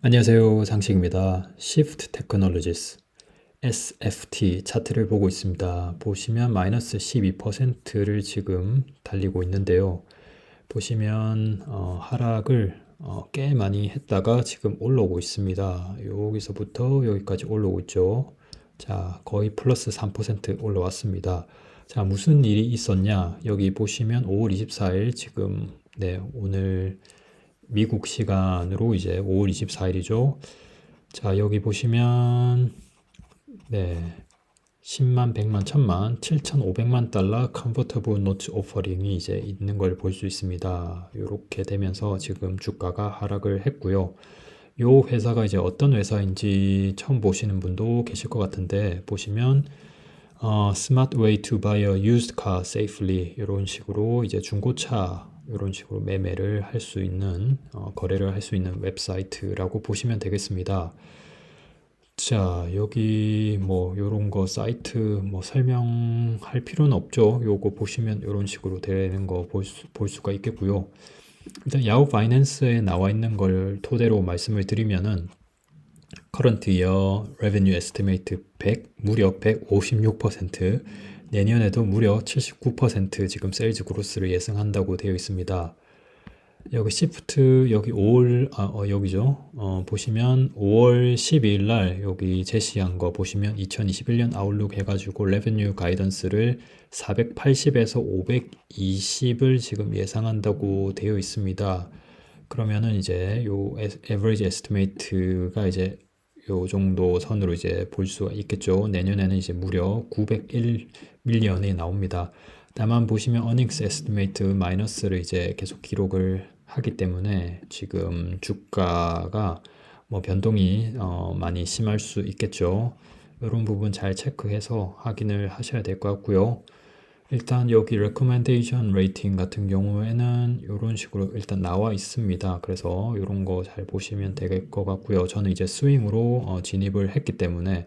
안녕하세요. 장식입니다. Shift Technologies SFT 차트를 보고 있습니다. 보시면 마이너스 12%를 지금 달리고 있는데요. 보시면 어, 하락을 어, 꽤 많이 했다가 지금 올라오고 있습니다. 여기서부터 여기까지 올라오고 있죠. 자, 거의 플러스 3% 올라왔습니다. 자, 무슨 일이 있었냐? 여기 보시면 5월 24일 지금 네, 오늘 미국 시간으로 이제 5월 24일이죠. 자, 여기 보시면 네. 10만, 100만, 1000만, 7,500만 달러 컨버터블 노트 오퍼링이 이제 있는 걸 볼 수 있습니다. 이렇게 되면서 지금 주가가 하락을 했고요. 요 회사가 이제 어떤 회사인지 처음 보시는 분도 계실 것 같은데 보시면 어, Smart Way to Buy a Used Car Safely 이런 식으로 이제 중고차 이런 식으로 매매를 할 수 있는 어, 거래를 할 수 있는 웹사이트라고 보시면 되겠습니다. 자, 여기 뭐 요런 거 사이트 뭐 설명할 필요는 없죠. 요거 보시면 요런 식으로 되는 거 볼 볼 수가 있겠고요. 일단 야후 파이낸스에 나와 있는 걸 토대로 말씀을 드리면은 current year revenue estimate 100 무려 156% 내년에도 무려 79% 지금 세일즈 그로스를 예상한다고 되어 있습니다. 여기 시프트 여기 5월 아, 어, 여기죠. 어, 보시면 5월 12일 날 여기 제시한 거 보시면 2021년 아웃룩 해가지고 레베뉴 가이던스를 480에서 520을 지금 예상한다고 되어 있습니다. 그러면은 이제 요 에버리지 에스티메이트가 이제 요 정도 선으로 이제 볼 수가 있겠죠. 내년에는 이제 무려 901 밀리언이 나옵니다. 다만 보시면 earnings estimate 마이너스를 이제 계속 기록을 하기 때문에 지금 주가가 뭐 변동이 어 많이 심할 수 있겠죠. 이런 부분 잘 체크해서 확인을 하셔야 될 것 같고요. 일단 여기 recommendation rating 같은 경우에는 이런 식으로 일단 나와 있습니다. 그래서 이런 거 잘 보시면 될 것 같고요. 저는 이제 스윙으로 어, 진입을 했기 때문에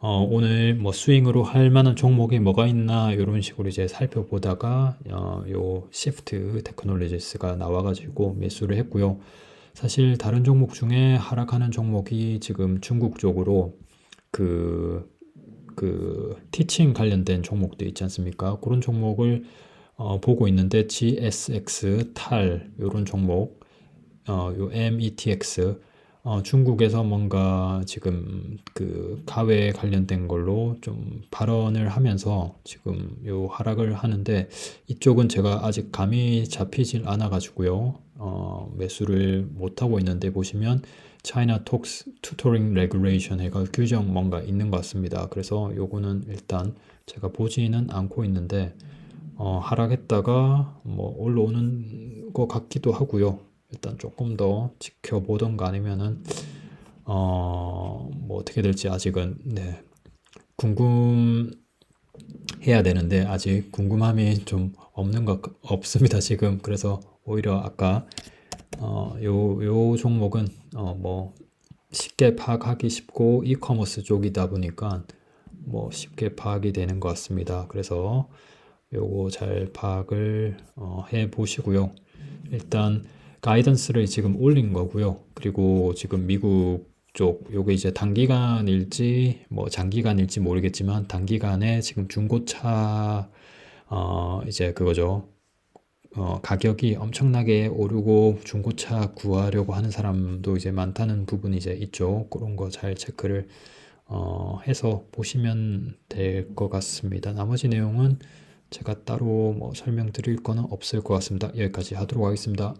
어, 오늘 뭐 스윙으로 할 만한 종목이 뭐가 있나 이런 식으로 이제 살펴보다가 어, 요 시프트 테크놀로지스가 나와가지고 매수를 했고요. 사실 다른 종목 중에 하락하는 종목이 지금 중국 쪽으로 그 그 티칭 관련된 종목도 있지 않습니까? 그런 종목을 어, 보고 있는데 GSX, 탈 이런 종목, 어, 요 METX 어, 중국에서 뭔가 지금 그 가외 관련된 걸로 좀 발언을 하면서 지금 요 하락을 하는데 이쪽은 제가 아직 감이 잡히질 않아 가지고요. 어, 매수를 못 하고 있는데 보시면 China Talks Tutoring Regulation 해가 규정 뭔가 있는 것 같습니다. 그래서 요거는 일단 제가 보지는 않고 있는데 어, 하락했다가 뭐 올라오는 것 같기도 하고요. 일단 조금 더 지켜보던가 아니면은 어 뭐 어떻게 될지 아직은 네 궁금해야 되는데 아직 궁금함이 좀 없는 것 없습니다 지금 그래서 오히려 아까 어 요 요 종목은 어 뭐 쉽게 파악하기 쉽고 이커머스 쪽이다 보니까 뭐 쉽게 파악이 되는 것 같습니다. 그래서 요거 잘 파악을 어, 해 보시고요. 일단 가이던스를 지금 올린 거고요. 그리고 지금 미국 쪽 요게 이제 단기간일지 뭐 장기간일지 모르겠지만 단기간에 지금 중고차 어 이제 그거죠. 어 가격이 엄청나게 오르고 중고차 구하려고 하는 사람도 이제 많다는 부분이 이제 있죠. 그런 거 잘 체크를 어 해서 보시면 될 것 같습니다. 나머지 내용은 제가 따로 뭐 설명드릴 거는 없을 것 같습니다. 여기까지 하도록 하겠습니다.